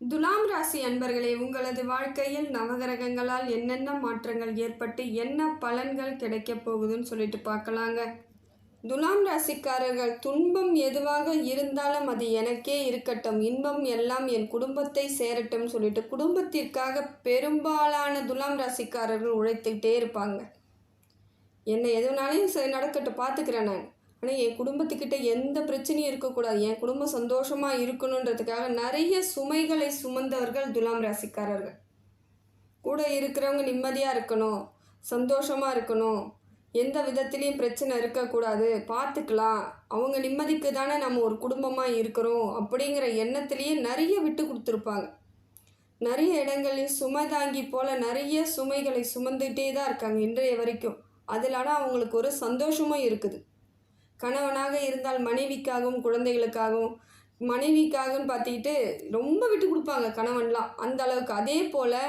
துலாம் ராசி அன்பர்களே உங்களது வாழ்க்கையில் நவகிரகங்களால் என்னென்ன மாற்றங்கள் ஏற்பட்டு என்ன பலன்கள் கிடைக்கப் போகுதுன்னு சொல்லிட்டு பார்க்கலாங்க. துலாம் ராசிக்காரர்கள் துன்பம் எதுவாக இருந்தாலும் அது எனக்கே இருக்கட்டும். இன்பம் எல்லாம் என் குடும்பத்தை சேரட்டும் சொல்லிட்டு குடும்பத்திற்காக பெரும்பாலான துலாம் ராசிக்காரர்கள் உழைத்துக்கிட்டே இருப்பாங்க. என்னை எதுனாலையும் சரி நடக்கட்டும் பார்த்துக்கிறேன் நான். ஆனால் என் குடும்பத்துக்கிட்ட எந்த பிரச்சனையும் இருக்கக்கூடாது. என் குடும்பம் சந்தோஷமாக இருக்கணுன்றதுக்காக நிறைய சுமைகளை சுமந்தவர்கள் துலாம் ராசிக்காரர்கள். கூட இருக்கிறவங்க நிம்மதியாக இருக்கணும் சந்தோஷமாக இருக்கணும். எந்த விதத்துலேயும் பிரச்சனை இருக்கக்கூடாது. பார்த்துக்கலாம். அவங்க நிம்மதிக்கு தானே நம்ம ஒரு குடும்பமாக இருக்கிறோம் அப்படிங்கிற எண்ணத்துலேயே நிறைய விட்டு கொடுத்துருப்பாங்க. நிறைய இடங்களில் சுமை தாங்கி போல் நிறைய சுமைகளை சுமந்துகிட்டே தான் இருக்காங்க இன்றைய வரைக்கும். அதில் ஆனால் அவங்களுக்கு ஒரு சந்தோஷமும் இருக்குது. கணவனாக இருந்தால் மனைவிக்காகவும் குழந்தைகளுக்காகவும் மனைவிக்காகன்னு பார்த்துக்கிட்டு ரொம்ப விட்டு கொடுப்பாங்க கணவன்லாம். அந்த அளவுக்கு. அதே போல்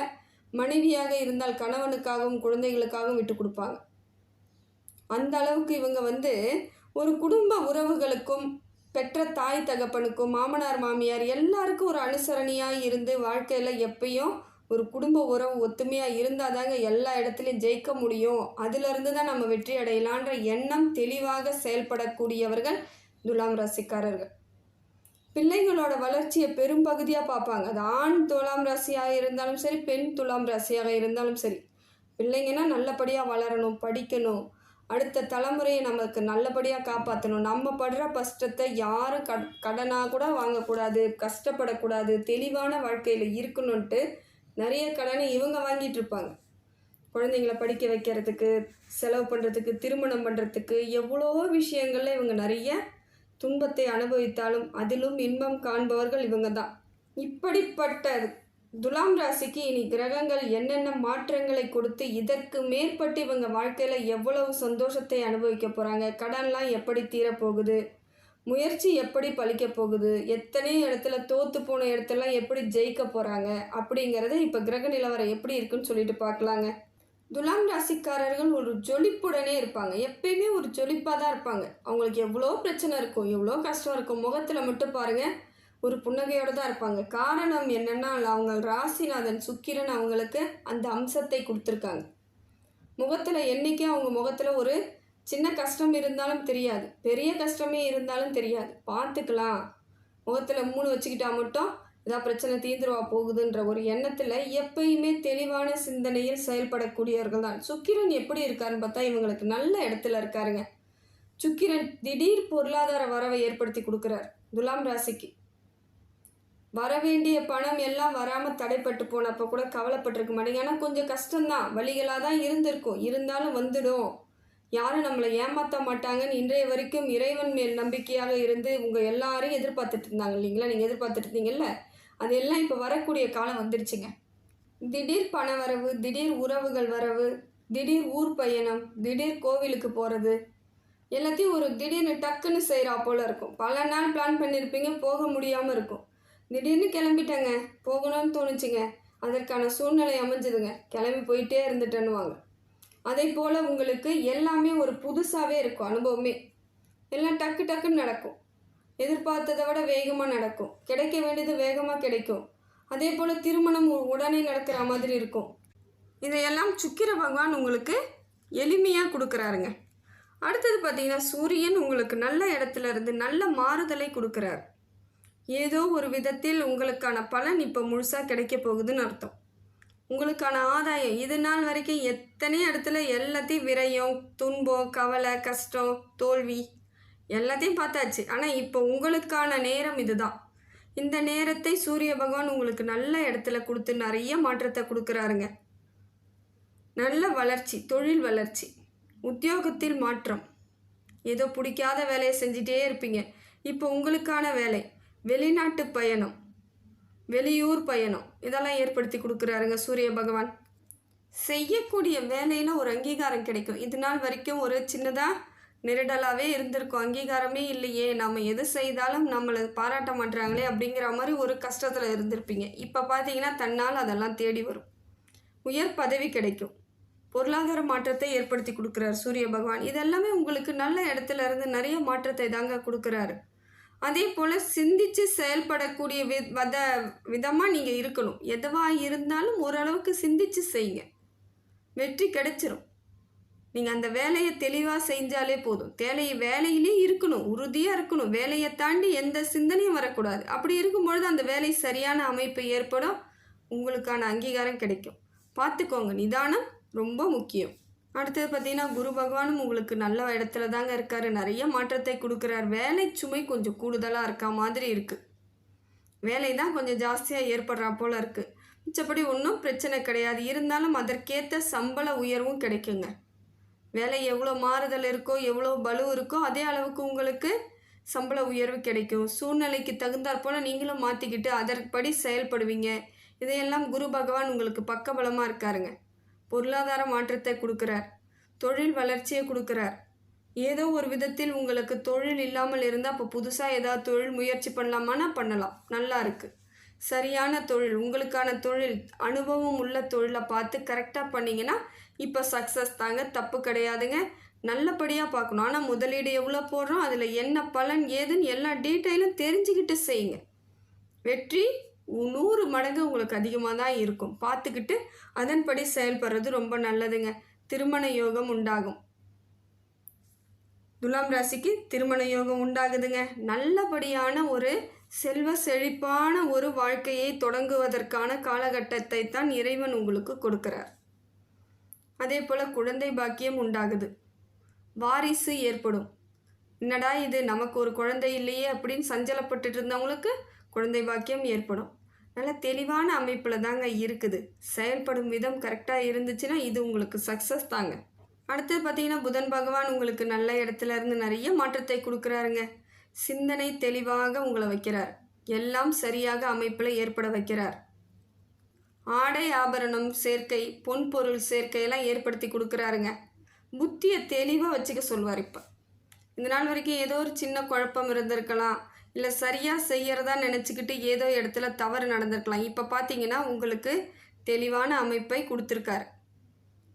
மனைவியாக இருந்தால் கணவனுக்காகவும் குழந்தைகளுக்காகவும் விட்டு கொடுப்பாங்க. அந்த அளவுக்கு இவங்க வந்து ஒரு குடும்ப உறவுகளுக்கும் பெற்ற தாய் தகப்பனுக்கும் மாமனார் மாமியார் எல்லாருக்கும் ஒரு அனுசரணையாக இருந்து வாழ்க்கையில் எப்பயும் ஒரு குடும்ப உறவு ஒத்துமையாக இருந்தால் தாங்க எல்லா இடத்துலையும் ஜெயிக்க முடியும். அதிலிருந்து தான் நம்ம வெற்றி அடையலான்ற எண்ணம் தெளிவாக செயல்படக்கூடியவர்கள் துலாம் ராசிக்காரர்கள். பிள்ளைகளோட வளர்ச்சியை பெரும்பகுதியாக பார்ப்பாங்க. அது ஆண் துலாம் ராசியாக இருந்தாலும் சரி பெண் துலாம் ராசியாக இருந்தாலும் சரி. பிள்ளைங்கன்னா நல்லபடியாக வளரணும் படிக்கணும். அடுத்த தலைமுறையை நமக்கு நல்லபடியாக காப்பாற்றணும் நம்ம படுற கஷ்டத்தை யாரும் கட் கடனாக கூட வாங்கக்கூடாது கஷ்டப்படக்கூடாது தெளிவான வாழ்க்கையில் இருக்கணுன்ட்டு நிறைய கடனை இவங்க வாங்கிட்டு இருப்பாங்க குழந்தைங்கள படிக்க வைக்கிறதுக்கு செலவு பண்ணுறதுக்கு திருமணம் பண்ணுறதுக்கு எவ்வளோ விஷயங்களில் இவங்க நிறைய துன்பத்தை அனுபவித்தாலும் அதிலும் இன்பம் காண்பவர்கள் இவங்க தான் இப்படிப்பட்ட துலாம் ராசிக்கு இனி கிரகங்கள் என்னென்ன மாற்றங்களை கொடுத்து இதற்கு மேற்பட்டு இவங்க வாழ்க்கையில் எவ்வளவு சந்தோஷத்தை அனுபவிக்க போகிறாங்க கடன்லாம் எப்படி தீரப்போகுது? முயற்சி எப்படி பழிக்க போகுது? எத்தனை இடத்துல தோற்று போன இடத்துலலாம் எப்படி ஜெயிக்க போகிறாங்க அப்படிங்கிறது இப்போ கிரக நிலவரம் எப்படி இருக்குன்னு சொல்லிட்டு பார்க்கலாங்க. துலாம் ராசிக்காரர்கள் ஒரு ஜொலிப்புடனே இருப்பாங்க. எப்பயுமே ஒரு ஜொலிப்பாக தான் இருப்பாங்க. அவங்களுக்கு எவ்வளோ பிரச்சனை இருக்கும் எவ்வளோ கஷ்டம் இருக்கும் முகத்தில் மட்டும் பாருங்கள் ஒரு புன்னகையோடு தான் இருப்பாங்க. காரணம் என்னென்னா அவங்க ராசிநாதன் சுக்கிரன் அவங்களுக்கு அந்த அம்சத்தை கொடுத்துருக்காங்க. முகத்தில் என்றைக்கும் அவங்க முகத்தில் ஒரு சின்ன கஷ்டம் இருந்தாலும் தெரியாது. பெரிய கஷ்டமே இருந்தாலும் தெரியாது. பார்த்துக்கலாம். முகத்தில் மூணு வச்சுக்கிட்டா மட்டும் ஏதாவது பிரச்சனை தீந்துருவா போகுதுன்ற ஒரு எண்ணத்தில் எப்பயுமே தெளிவான சிந்தனையில் செயல்படக்கூடியவர்கள் தான். சுக்கிரன் எப்படி இருக்காருன்னு பார்த்தா இவங்களுக்கு நல்ல இடத்துல இருக்காருங்க. சுக்கிரன் திடீர் பொருளாதார வரவை ஏற்படுத்தி கொடுக்குறார் துலாம் ராசிக்கு. வரவேண்டிய பணம் எல்லாம் வராமல் தடைப்பட்டு போனப்போ கூட கவலைப்பட்டிருக்க மாட்டேங்க. ஆனால் கொஞ்சம் கஷ்டம்தான். வழிகளாக தான் இருந்திருக்கும். இருந்தாலும் வந்துடும். யாரும் நம்மளை ஏமாற்ற மாட்டாங்கன்னு இன்றைய வரைக்கும் இறைவன் மேல் நம்பிக்கையாக இருந்து உங்கள் எல்லாரையும் எதிர்பார்த்துட்டு இருந்தாங்க இல்லைங்களா? நீங்கள் எதிர்பார்த்துட்டு இருந்தீங்கல்ல? அதெல்லாம் இப்போ வரக்கூடிய காலம் வந்துருச்சுங்க. திடீர் பண வரவு திடீர் உறவுகள் வரவு திடீர் ஊர் பயணம் திடீர் கோவிலுக்கு போகிறது எல்லாத்தையும் ஒரு திடீர்னு டக்குன்னு செய்கிறா போல் இருக்கும். பல நாள் பிளான் பண்ணியிருப்பீங்க போக முடியாமல் இருக்கும். திடீர்னு கிளம்பிட்டேங்க. போகணும்னு தோணுச்சுங்க. அதற்கான சூழ்நிலை அமைஞ்சதுங்க. கிளம்பி போயிட்டே இருந்துட்டேன்னுவாங்க. அதே போல் உங்களுக்கு எல்லாமே ஒரு புதுசாகவே இருக்கும் அனுபவமே. எல்லாம் டக்கு டக்குன்னு நடக்கும். எதிர்பார்த்ததை விட வேகமாக நடக்கும். கிடைக்க வேண்டியது வேகமாக கிடைக்கும். அதே போல் திருமணம் உடனே நடக்கிற மாதிரி இருக்கும். இதையெல்லாம் சுக்கிர பகவான் உங்களுக்கு எளிமையாக கொடுக்குறாருங்க. அடுத்தது பார்த்தீங்கன்னா சூரியன் உங்களுக்கு நல்ல இடத்துல இருந்து நல்ல மாறுதலை கொடுக்குறார். ஏதோ ஒரு விதத்தில் உங்களுக்கான பலன் இப்போ முழுசாக கிடைக்க போகுதுன்னு அர்த்தம். உங்களுக்கான ஆதாயம். இது நாள் வரைக்கும் எத்தனை இடத்துல எல்லாத்தையும் விரயம் துன்பம் கவலை கஷ்டம் தோல்வி எல்லாத்தையும் பார்த்தாச்சு. ஆனால் இப்போ உங்களுக்கான நேரம் இதுதான். இந்த நேரத்தை சூரிய பகவான் உங்களுக்கு நல்ல இடத்துல கொடுத்து நிறைய மாற்றத்தை கொடுக்குறாருங்க. நல்ல வளர்ச்சி தொழில் வளர்ச்சி உத்தியோகத்தில் மாற்றம். ஏதோ பிடிக்காத வேலையை செஞ்சிட்டே இருப்பீங்க. இப்போ உங்களுக்கான வேலை வெளிநாட்டு பயணம். வெளியூர் பயணம். இதெல்லாம் ஏற்படுத்தி கொடுக்குறாருங்க சூரிய பகவான். செய்யக்கூடிய வேலையில் ஒரு அங்கீகாரம் கிடைக்கும். இது நாள் வரைக்கும் ஒரு சின்னதாக நெருடலாகவே இருந்திருக்கும். அங்கீகாரமே இல்லையே. நம்ம எது செய்தாலும் நம்மளை பாராட்ட மாட்டுறாங்களே அப்படிங்கிற மாதிரி ஒரு கஷ்டத்தில் இருந்திருப்பீங்க. இப்போ பார்த்தீங்கன்னா தன்னால் அதெல்லாம் தேடி வரும். உயர் பதவி கிடைக்கும். பொருளாதார மாற்றத்தை ஏற்படுத்தி கொடுக்குறார் சூரிய பகவான். இதெல்லாமே உங்களுக்கு நல்ல இடத்துல இருந்து நிறைய மாற்றத்தை தாங்க கொடுக்குறாரு. அதே போல் சிந்திச்சு செயல்படக்கூடிய வி வத விதமாக நீங்கள் இருக்கணும். எதுவாக இருந்தாலும் ஓரளவுக்கு சிந்திச்சு செய்யுங்க. வெற்றி கிடைச்சிரும். நீங்கள் அந்த வேலையை தெளிவாக செஞ்சாலே போதும். வேலையை வேலையிலே இருக்கணும். உறுதியாக இருக்கணும். வேலையை தாண்டி எந்த சிந்தனையும் வரக்கூடாது. அப்படி இருக்கும்பொழுது அந்த வேலை சரியான அமைப்பு ஏற்படும். உங்களுக்கான அங்கீகாரம் கிடைக்கும். பார்த்துக்கோங்க. நிதானம் ரொம்ப முக்கியம். அடுத்தது பார்த்தீங்கன்னா குரு பகவானும் உங்களுக்கு நல்ல இடத்துல தாங்க இருக்கார். நிறைய மாற்றத்தை கொடுக்குறார். வேலை சுமை கொஞ்சம் கூடுதலாக இருக்கா மாதிரி இருக்குது வேலை தான் கொஞ்சம் ஜாஸ்தியாக ஏற்படுறா போல் இருக்குது மிச்சப்படி ஒன்றும் பிரச்சனை கிடையாது. இருந்தாலும் அதற்கேற்ற சம்பள உயர்வும் கிடைக்குங்க. வேலை எவ்வளோ மாறுதல் இருக்கோ எவ்வளோ பலு இருக்கோ அதே அளவுக்கு உங்களுக்கு சம்பள உயர்வு கிடைக்கும். சூழ்நிலைக்கு தகுந்தாற் போல் நீங்களும் மாற்றிக்கிட்டு அதற்படி செயல்படுவீங்க. இதையெல்லாம் குரு பகவான் உங்களுக்கு பக்கபலமாக இருக்காருங்க. பொருளாதார மாற்றத்தை கொடுக்குறார். தொழில் வளர்ச்சியை கொடுக்குறார். ஏதோ ஒரு விதத்தில் உங்களுக்கு தொழில் இல்லாமல் இருந்தால் இப்போ புதுசாக ஏதாவது தொழில் முயற்சி பண்ணலாமான்னா பண்ணலாம். நல்லா இருக்குது சரியான தொழில் உங்களுக்கான தொழில் அனுபவம் உள்ள தொழிலை பார்த்து கரெக்டாக பண்ணிங்கன்னா இப்போ சக்ஸஸ் தாங்க. தப்பு கிடையாதுங்க. நல்லபடியாக பார்க்கணும். ஆனால் முதலீடு எவ்வளோ போடுறோம் அதில் என்ன பலன் ஏதுன்னு எல்லா டீட்டெயிலும் தெரிஞ்சுக்கிட்டு செய்யுங்க. வெற்றி நூறு மடங்கு உங்களுக்கு அதிகமாக தான் இருக்கும். பார்த்துக்கிட்டு அதன்படி செயல்படுறது ரொம்ப நல்லதுங்க. திருமண யோகம் உண்டாகும். துலாம் ராசிக்கு திருமண யோகம் உண்டாகுதுங்க. நல்லபடியான ஒரு செல்வ செழிப்பான ஒரு வாழ்க்கையை தொடங்குவதற்கான காலகட்டத்தை தான் இறைவன் உங்களுக்கு கொடுக்கிறார். அதே போல் குழந்தை பாக்கியம் உண்டாகுது. வாரிசு ஏற்படும். என்னடா இது? நமக்கு ஒரு குழந்தை இல்லையே அப்படின்னு சஞ்சலப்பட்டுட்டு இருந்தவங்களுக்கு குழந்தை பாக்கியம் ஏற்படும். நல்ல தெளிவான அமைப்பில் தாங்க இருக்குது. செயல்படும் விதம் கரெக்டாக இருந்துச்சுன்னா இது உங்களுக்கு சக்ஸஸ் தாங்க. அடுத்தது பார்த்தீங்கன்னா புதன் பகவான் உங்களுக்கு நல்ல இடத்துல இருந்து நிறைய மாற்றத்தை கொடுக்குறாருங்க. சிந்தனை தெளிவாக உங்களை வைக்கிறார். எல்லாம் சரியாக அமைப்பில் ஏற்பட வைக்கிறார். ஆடை ஆபரணம் சேர்க்கை பொன் பொருள் சேர்க்கையெல்லாம் ஏற்படுத்தி கொடுக்குறாருங்க. புத்தியை தெளிவாக வச்சுக்க சொல்வார் இப்போ. இந்த நாள் வரைக்கும் ஏதோ ஒரு சின்ன குழப்பம் இருந்திருக்கலாம். இல்லை சரியாக செய்கிறதா நினச்சிக்கிட்டு ஏதோ இடத்துல தவறு நடந்திருக்கலாம். இப்போ பார்த்தீங்கன்னா உங்களுக்கு தெளிவான அமைப்பை கொடுத்துருக்காரு.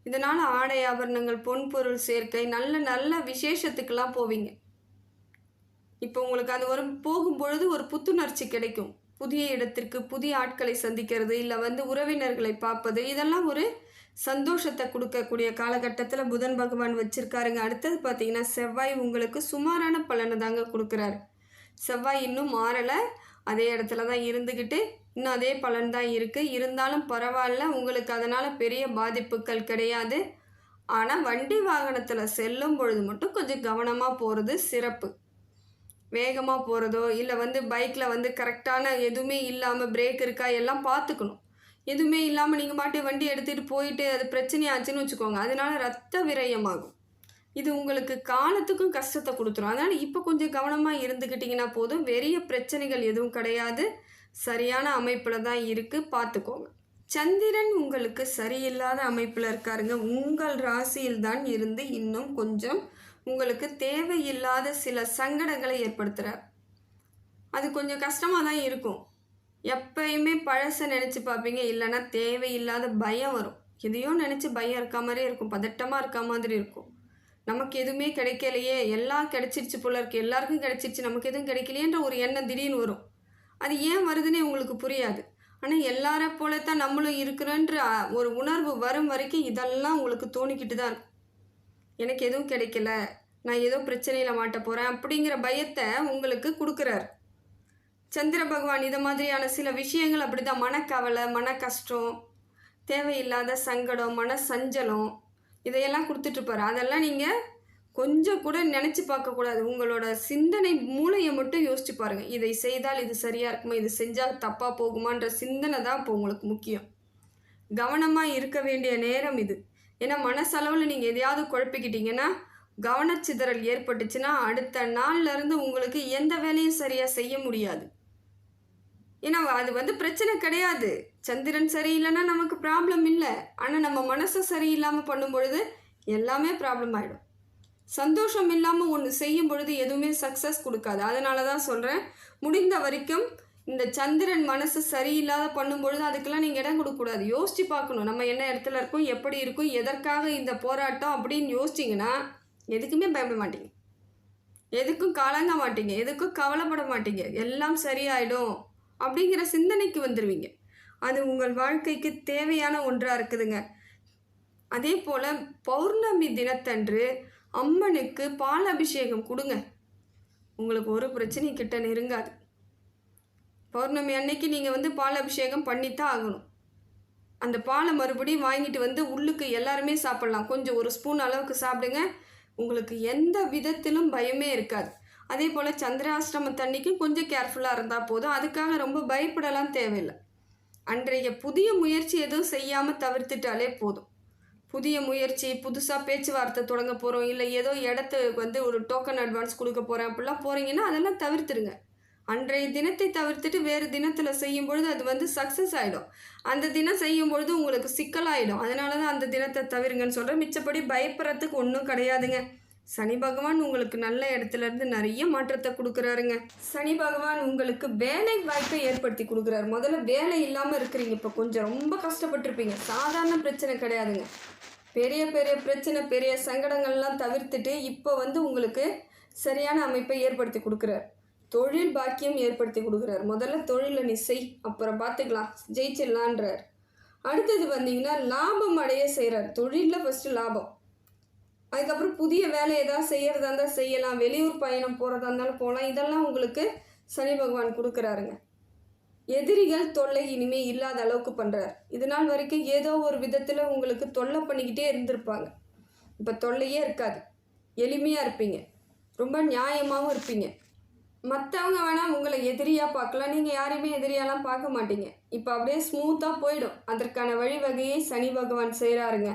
இதனால் ஆடை ஆபரணங்கள் பொன் பொருள் சேர்க்கை நல்ல நல்ல விசேஷத்துக்கெல்லாம் போவீங்க. இப்போ உங்களுக்கு அது ஒரு போகும்பொழுது ஒரு புத்துணர்ச்சி கிடைக்கும். புதிய இடத்திற்கு புதிய ஆட்களை சந்திக்கிறது இல்லை வந்து உறவினர்களை பார்ப்பது இதெல்லாம் ஒரு சந்தோஷத்தை கொடுக்கக்கூடிய காலகட்டத்தில் புதன் பகவான் வச்சுருக்காருங்க. அடுத்தது பார்த்தீங்கன்னா செவ்வாய் உங்களுக்கு சுமாரான பலனை தாங்க கொடுக்குறாரு. செவ்வாய் இன்னும் மாறலை. அதே இடத்துல தான் இருந்துக்கிட்டு இன்னும் அதே பலன் தான் இருக்குது இருந்தாலும் பரவாயில்ல உங்களுக்கு அதனால் பெரிய பாதிப்புகள் கிடையாது. ஆனால் வண்டி வாகனத்தில் செல்லும் பொழுது மட்டும் கொஞ்சம் கவனமாக போகிறது சிறப்பு. வேகமாக போகிறதோ இல்லை வந்து பைக்கில் வந்து கரெக்டான எதுவுமே இல்லாமல் பிரேக் இருக்கா எல்லாம் பார்த்துக்கணும். எதுவுமே இல்லாமல் நீங்கள் மாட்டி வண்டி எடுத்துகிட்டு போயிட்டு அது பிரச்சனையாச்சுன்னு வச்சுக்கோங்க. அதனால ரத்த விரயமாகும். இது உங்களுக்கு காலத்துக்கும் கஷ்டத்தை கொடுத்துரும். அதனால் இப்போ கொஞ்சம் கவனமாக இருந்துக்கிட்டிங்கன்னா போதும். பெரிய பிரச்சனைகள் எதுவும் கிடையாது. சரியான அமைப்பில் தான் இருக்குது பார்த்துக்கோங்க. சந்திரன் உங்களுக்கு சரியில்லாத அமைப்பில் இருக்காருங்க. உங்கள் ராசியில்தான் இருந்து இன்னும் கொஞ்சம் உங்களுக்கு தேவையில்லாத சில சங்கடங்களை ஏற்படுத்துகிறார் அது கொஞ்சம் கஷ்டமாக தான் இருக்கும். எப்பயுமே பழசை நினச்சி பார்ப்பீங்க. இல்லைன்னா தேவையில்லாத பயம் வரும். எதையோ நினச்சி பயம் இருக்க மாதிரியே இருக்கும். பதட்டமாக இருக்க மாதிரி இருக்கும். நமக்கு எதுவுமே கிடைக்கலையே எல்லாம் கிடைச்சிருச்சு போல இருக்கு எல்லாருக்கும் கிடைச்சிருச்சு நமக்கு எதுவும் கிடைக்கலையேன்ற ஒரு எண்ணம் திடீர்னு வரும். அது ஏன் வருதுன்னே உங்களுக்கு புரியாது. ஆனால் எல்லார போலத்தான் நம்மளும் இருக்கிறோன்ற ஒரு உணர்வு வரும் வரைக்கும் இதெல்லாம் உங்களுக்கு தோணிக்கிட்டு தான் இருக்கும். எனக்கு எதுவும் கிடைக்கல நான் ஏதோ பிரச்சனையில் மாட்ட போகிறேன் அப்படிங்கிற பயத்தை உங்களுக்கு கொடுக்குறாரு. சந்திர பகவான் இதை மாதிரியான சில விஷயங்கள் அப்படி தான் மனக்கவலை மன கஷ்டம் தேவையில்லாத சங்கடம் மன சஞ்சலம் இதையெல்லாம் கொடுத்துட்ருப்பாரு அதெல்லாம் நீங்கள் கொஞ்சம் கூட நினச்சி பார்க்கக்கூடாது உங்களோட சிந்தனை மூளையை மட்டும் யோசிச்சு பாருங்கள் இதை செய்தால் இது சரியாக இருக்குமா? இது செஞ்சால் தப்பாக போகுமான்ற சிந்தனை தான் இப்போ உங்களுக்கு முக்கியம். கவனமாக இருக்க வேண்டிய நேரம் இது. ஏன்னா மனசளவில் நீங்கள் எதையாவது குழப்பிக்கிட்டீங்கன்னா கவனச்சிதறல் ஏற்பட்டுச்சுன்னா அடுத்த நாள்லேருந்து உங்களுக்கு எந்த வேலையும் சரியாக செய்ய முடியாது. ஏன்னா அது வந்து பிரச்சனை கிடையாது. சந்திரன் சரியில்லைன்னா நமக்கு ப்ராப்ளம் இல்லை. ஆனால் நம்ம மனசை சரியில்லாமல் பண்ணும் பொழுது எல்லாமே ப்ராப்ளம் ஆகிடும் சந்தோஷம் இல்லாமல் ஒன்று செய்யும் பொழுது எதுவுமே சக்ஸஸ் கொடுக்காது. அதனால தான் சொல்கிறேன் முடிந்த வரைக்கும் இந்த சந்திரன் மனசு சரியில்லாத பண்ணும்பொழுது அதுக்கெல்லாம் நீங்கள் இடம் கொடுக்கக்கூடாது. யோசித்து பார்க்கணும் நம்ம என்ன இடத்துல இருக்கோம் எப்படி இருக்கும் எதற்காக இந்த போராட்டம் அப்படின்னு யோசிச்சிங்கன்னா எதுக்குமே பயப்பட மாட்டீங்க. எதுக்கும் கலங்க மாட்டீங்க எதுக்கும் கவலைப்பட மாட்டீங்க. எல்லாம் சரியாயிடும். அப்படிங்கிற சிந்தனைக்கு வந்துடுவீங்க அது உங்கள் வாழ்க்கைக்கு தேவையான ஒன்றாக இருக்குதுங்க. அதே போல் பௌர்ணமி தினத்தன்று அம்மனுக்கு பால் அபிஷேகம் கொடுங்க. உங்களுக்கு ஒரு பிரச்சனை கிட்ட நெருங்காது. பௌர்ணமி அன்னைக்கு நீங்கள் வந்து பால் அபிஷேகம் பண்ணித்தான் ஆகணும். அந்த பாலை மறுபடியும் வாங்கிட்டு வந்து உள்ளுக்கு எல்லாருமே சாப்பிட்லாம். கொஞ்சம் ஒரு ஸ்பூன் அளவுக்கு சாப்பிடுங்க. உங்களுக்கு எந்த விதத்திலும் பயமே இருக்காது. அதே போல் சந்திராஷ்டமத்தன்னைக்கு கொஞ்சம் கேர்ஃபுல்லாக இருந்தால் போதும். அதுக்காக ரொம்ப பயப்படலாம் தேவையில்லை. அன்றைய புதிய முயற்சி எதுவும் செய்யாமல் தவிர்த்துட்டாலே போதும். புதிய முயற்சி புதுசாக பேச்சுவார்த்தை தொடங்க போகிறோம் இல்லை ஏதோ இடத்துக்கு வந்து ஒரு டோக்கன் அட்வான்ஸ் கொடுக்க போகிறேன் அப்படிலாம் போகிறீங்கன்னா அதெல்லாம் தவிர்த்துருங்க. அன்றைய தினத்தை தவிர்த்துட்டு வேறு தினத்தில் செய்யும் பொழுது அது வந்து சக்ஸஸ் ஆகிடும் அந்த தினம் செய்யும் பொழுது உங்களுக்கு சிக்கலாகிடும் அதனால தான் அந்த தினத்தை தவிருங்கன்னு சொல்கிறேன் மிச்சப்படி பயப்படுறதுக்கு ஒன்றும் கிடையாதுங்க. சனி பகவான் உங்களுக்கு நல்ல இடத்துல இருந்து நிறைய மாற்றத்தை கொடுக்குறாருங்க. சனி பகவான் உங்களுக்கு வேலை வாய்ப்பை ஏற்படுத்தி கொடுக்குறாரு. முதல்ல வேலை இல்லாமல் இருக்கிறீங்க. இப்போ கொஞ்சம் ரொம்ப கஷ்டப்பட்டிருப்பீங்க. சாதாரண பிரச்சனை கிடையாதுங்க. பெரிய பெரிய பிரச்சனை பெரிய சங்கடங்கள்லாம் தவிர்த்துட்டு இப்போ வந்து உங்களுக்கு சரியான அமைப்பை ஏற்படுத்தி கொடுக்குறாரு. தொழில் பாக்கியம் ஏற்படுத்தி கொடுக்குறாரு. முதல்ல தொழிலை நீ செய் அப்புறம் பார்த்துக்கலாம். ஜெயிச்சிடலான்றார். அடுத்தது வந்தீங்கன்னா லாபம் அடைய செய்கிறார் தொழிலில் ஃபஸ்ட்டு லாபம். அதுக்கப்புறம் புதிய வேலை ஏதாவது செய்கிறதா இருந்தால் செய்யலாம். வெளியூர் பயணம் போகிறதா இருந்தாலும் போகலாம் இதெல்லாம் உங்களுக்கு சனி பகவான் கொடுக்குறாருங்க. எதிரிகள் தொல்லை இனிமே இல்லாத அளவுக்கு பண்ணுறார் இது நாள் வரைக்கும் ஏதோ ஒரு விதத்தில் உங்களுக்கு தொல்லை பண்ணிக்கிட்டே இருந்திருப்பாங்க. இப்போ தொல்லையே இருக்காது. எளிமையாக இருப்பீங்க. ரொம்ப நியாயமாகவும் இருப்பீங்க. மற்றவங்க வேணால் உங்களை எதிரியாக பார்க்கலாம். நீங்கள் யாரையுமே எதிரியாலாம் பார்க்க மாட்டீங்க. இப்போ அப்படியே ஸ்மூத்தாக போயிடும். அதற்கான வழிவகையை சனி பகவான் செய்கிறாருங்க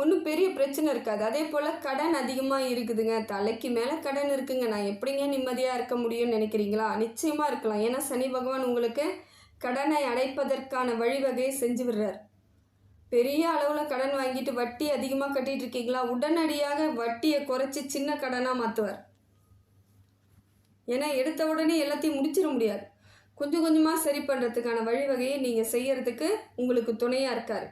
ஒன்றும் பெரிய பிரச்சனை இருக்காது. அதே போல் கடன் அதிகமாக இருக்குதுங்க. தலைக்கு மேலே கடன் இருக்குங்க. நான் எப்படிங்க நிம்மதியாக இருக்க முடியும்னு நினைக்கிறீங்களா? நிச்சயமாக இருக்கலாம். ஏன்னா சனி பகவான் உங்களுக்கு கடனை அடைப்பதற்கான வழிவகையை செஞ்சு விடுறார். பெரிய அளவில் கடன் வாங்கிட்டு வட்டி அதிகமாக கட்டிகிட்டு இருக்கீங்களா? உடனடியாக வட்டியை குறைச்சி சின்ன கடனாக மாற்றுவார் ஏன்னா எடுத்த உடனே எல்லாத்தையும் முடிச்சிட முடியாது. கொஞ்சம் கொஞ்சமாக சரி பண்ணுறதுக்கான வழிவகையை நீங்கள் செய்கிறதுக்கு உங்களுக்கு துணையாக இருக்கார்.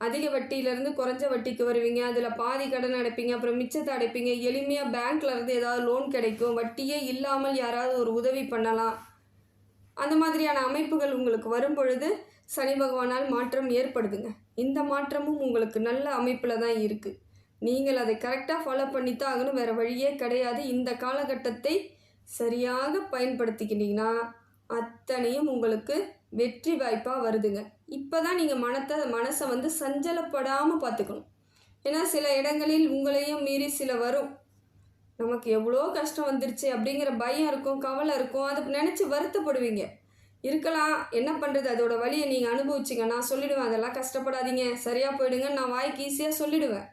அதிக வட்டியிலேருந்து குறைஞ்ச வட்டிக்கு வருவீங்க. அதில் பாதி கடன் அடைப்பீங்க. அப்புறம் மிச்சத்தை அடைப்பீங்க. எளிமையாக பேங்க்லேருந்து ஏதாவது லோன் கிடைக்கும். வட்டியே இல்லாமல் யாராவது ஒரு உதவி பண்ணலாம். அந்த மாதிரியான அமைப்புகள் உங்களுக்கு வரும் பொழுது சனி பகவானால் மாற்றம் ஏற்படுதுங்க. இந்த மாற்றமும் உங்களுக்கு நல்ல அமைப்பில் தான் இருக்குது நீங்கள் அதை கரெக்டாக ஃபாலோ பண்ணித்தான் ஆகணும். வேறு வழியே கிடையாது. இந்த காலகட்டத்தை சரியாக பயன்படுத்திக்கிட்டிங்கன்னா அத்தனையும் உங்களுக்கு வெற்றி வாய்ப்பாக வருதுங்க. இப்போ தான் நீங்கள் மனத்தை மனசை வந்து சஞ்சலப்படாமல் பார்த்துக்கணும் ஏன்னா சில இடங்களில் உங்களையும் மீறி சில வரும். நமக்கு எவ்வளோ கஷ்டம் வந்துருச்சு அப்படிங்கிற பயம் இருக்கும் கவலை இருக்கும். அதை நினச்சி வருத்தப்படுவீங்க. இருக்கலாம் என்ன பண்ணுறது அதோட வழியை நீங்கள் அனுபவிச்சிங்க. நான் சொல்லிடுவேன் அதெல்லாம் கஷ்டப்படாதீங்க. சரியாக போயிடுங்க நான் வாய்க்கு ஈஸியாக சொல்லிவிடுவேன்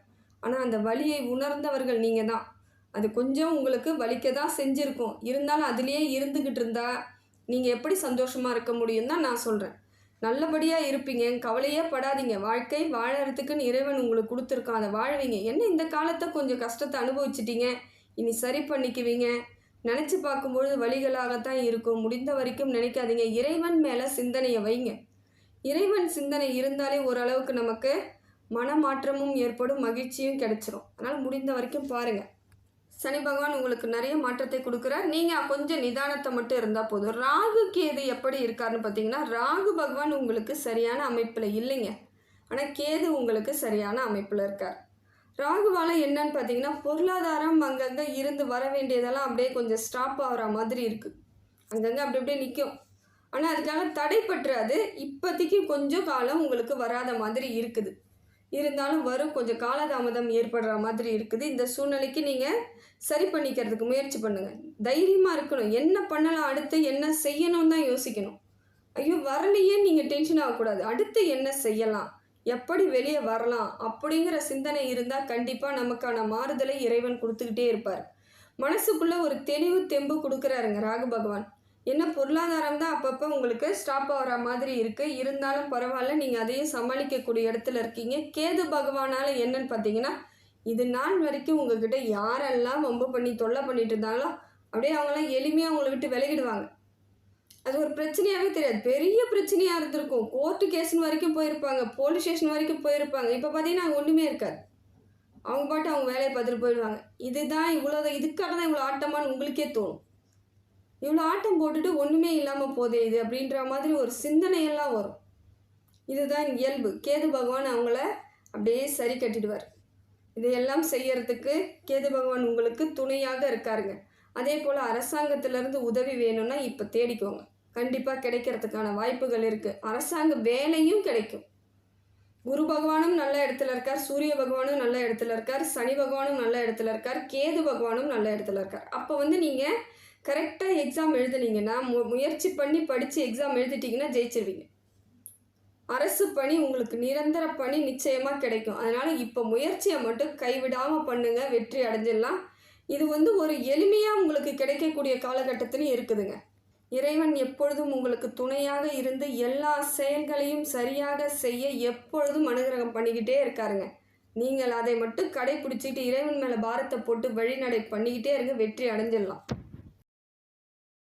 ஆனால் அந்த வழியை உணர்ந்தவர்கள் நீங்கள் தான் அது கொஞ்சம் உங்களுக்கு வலிக்க தான் செஞ்சுருக்கும். இருந்தாலும் அதுலேயே இருந்துக்கிட்டு இருந்தால் நீங்கள் எப்படி சந்தோஷமாக இருக்க முடியும் தான் நான் சொல்கிறேன் நல்லபடியாக இருப்பீங்க கவலையே படாதீங்க. வாழ்க்கை வாழறதுக்குன்னு இறைவன் உங்களுக்கு கொடுத்துருக்கான். அதை வாழ்வீங்க. என்ன இந்த காலத்தை கொஞ்சம் கஷ்டத்தை அனுபவிச்சிட்டீங்க? இனி சரி பண்ணிக்குவீங்க. நினச்சி பார்க்கும்பொழுது வழிகளாகத்தான் இருக்கும். முடிந்த வரைக்கும் நினைக்காதீங்க. இறைவன் மேலே சிந்தனையை வைங்க. இறைவன் சிந்தனை இருந்தாலே ஓரளவுக்கு நமக்கு மனமாற்றமும் ஏற்படும் மகிழ்ச்சியும் கிடைச்சிரும். அதனால் முடிந்த வரைக்கும் பாருங்கள் சனி பகவான் உங்களுக்கு நிறைய மாற்றத்தை கொடுக்குறார். நீங்கள் கொஞ்சம் நிதானத்தை மட்டும் இருந்தால் போதும். ராகு கேது எப்படி இருக்காருன்னு பார்த்தீங்கன்னா ராகு பகவான் உங்களுக்கு சரியான அமைப்பில் இல்லைங்க. ஆனால் கேது உங்களுக்கு சரியான அமைப்பில் இருக்கார். ராகுவால் என்னன்னு பார்த்தீங்கன்னா பொருளாதாரம் அங்கங்கே இருந்து வர வேண்டியதெல்லாம் அப்படியே கொஞ்சம் ஸ்டாப் ஆகிற மாதிரி இருக்குது அங்கங்கே அப்படி அப்படியே நிற்கும் ஆனால் அதுக்காக தடைப்பற்றாது இப்போதைக்கு கொஞ்சம் காலம் உங்களுக்கு வராத மாதிரி இருக்குது. இருந்தாலும் வரும். கொஞ்சம் காலதாமதம் ஏற்படுற மாதிரி இருக்குது. இந்த சூழ்நிலைக்கு நீங்கள் சரி பண்ணிக்கிறதுக்கு முயற்சி பண்ணுங்கள் தைரியமாக இருக்கணும். என்ன பண்ணலாம்? அடுத்து என்ன செய்யணும் தான் யோசிக்கணும். ஐயோ வரலையே நீங்கள் டென்ஷன் ஆகக்கூடாது. அடுத்து என்ன செய்யலாம்? எப்படி வெளியே வரலாம்? அப்படிங்கிற சிந்தனை இருந்தால் கண்டிப்பாக நமக்கான மாறுதலை இறைவன் கொடுத்துக்கிட்டே இருப்பார். மனசுக்குள்ளே ஒரு தெளிவு தெம்பு கொடுக்குறாருங்க ராகு பகவான். என்ன பொருளாதாரம் தான் அப்பப்போ உங்களுக்கு ஸ்டாப் ஆகிற மாதிரி இருக்குது இருந்தாலும் பரவாயில்ல நீங்கள் அதையும் சமாளிக்கக்கூடிய இடத்துல இருக்கீங்க. கேது பகவானால் என்னன்னு பார்த்தீங்கன்னா இது நாள் வரைக்கும் உங்ககிட்ட யாரெல்லாம் வம்பு பண்ணி தொல்லை பண்ணிட்டு இருந்தாங்களோ அப்படியே அவங்களாம் எளிமையாக அவங்கள விட்டு விலகிடுவாங்க. அது ஒரு பிரச்சனையாகவே தெரியாது. பெரிய பிரச்சனையாக இருந்திருக்கும். கோர்ட்டு கேஸ்னு வரைக்கும் போயிருப்பாங்க. போலீஸ் ஸ்டேஷன் வரைக்கும் போயிருப்பாங்க. இப்போ பார்த்தீங்கன்னா ஒன்றுமே இருக்காது. அவங்க பாட்டு அவங்க வேலையை பார்த்துட்டு போயிடுவாங்க. இதுதான் இவ்வளோ இதுக்காக தான் இவ்வளோ ஆட்டமான்னு உங்களுக்கே தோணும். இவ்வளோ ஆட்டம் போட்டுட்டு ஒன்றுமே இல்லாமல் போதே இது அப்படின்ற மாதிரி ஒரு சிந்தனையெல்லாம் வரும். இதுதான் இயல்பு. கேது பகவான் அவங்கள அப்படியே சரி கட்டிடுவார். இதையெல்லாம் செய்யறதுக்கு கேது பகவான் உங்களுக்கு துணையாக இருக்காருங்க. அதே போல் அரசாங்கத்திலேருந்து உதவி வேணும்னா இப்போ தேடிக்கோங்க. கண்டிப்பாக கிடைக்கிறதுக்கான வாய்ப்புகள் இருக்குது அரசாங்க வேலையும் கிடைக்கும். குரு பகவானும் நல்ல இடத்துல இருக்கார். சூரிய பகவானும் நல்ல இடத்துல இருக்கார். சனி பகவானும் நல்ல இடத்துல இருக்கார். கேது பகவானும் நல்ல இடத்துல இருக்கார். அப்போ வந்து நீங்கள் கரெக்டாக எக்ஸாம் எழுதுனீங்கன்னா மு முயற்சி பண்ணி படித்து எக்ஸாம் எழுதிட்டீங்கன்னா ஜெயிச்சிருவீங்க. அரசு பணி உங்களுக்கு நிரந்தர பணி நிச்சயமாக கிடைக்கும். அதனால் இப்போ முயற்சியை மட்டும் கைவிடாமல் பண்ணுங்கள் வெற்றி அடைஞ்சிடலாம். இது வந்து ஒரு எளிமையாக உங்களுக்கு கிடைக்கக்கூடிய காலகட்டத்திலையும் இருக்குதுங்க. இறைவன் எப்பொழுதும் உங்களுக்கு துணையாக இருந்து எல்லா செயல்களையும் சரியாக செய்ய எப்பொழுதும் அனுகிரகம் பண்ணிக்கிட்டே இருக்காருங்க. நீங்கள் அதை மட்டும் கடைப்பிடிச்சிட்டு இறைவன் மேலே பாரத்தை போட்டு வழிநடை பண்ணிக்கிட்டே இருங்க வெற்றி அடைஞ்சிடலாம்.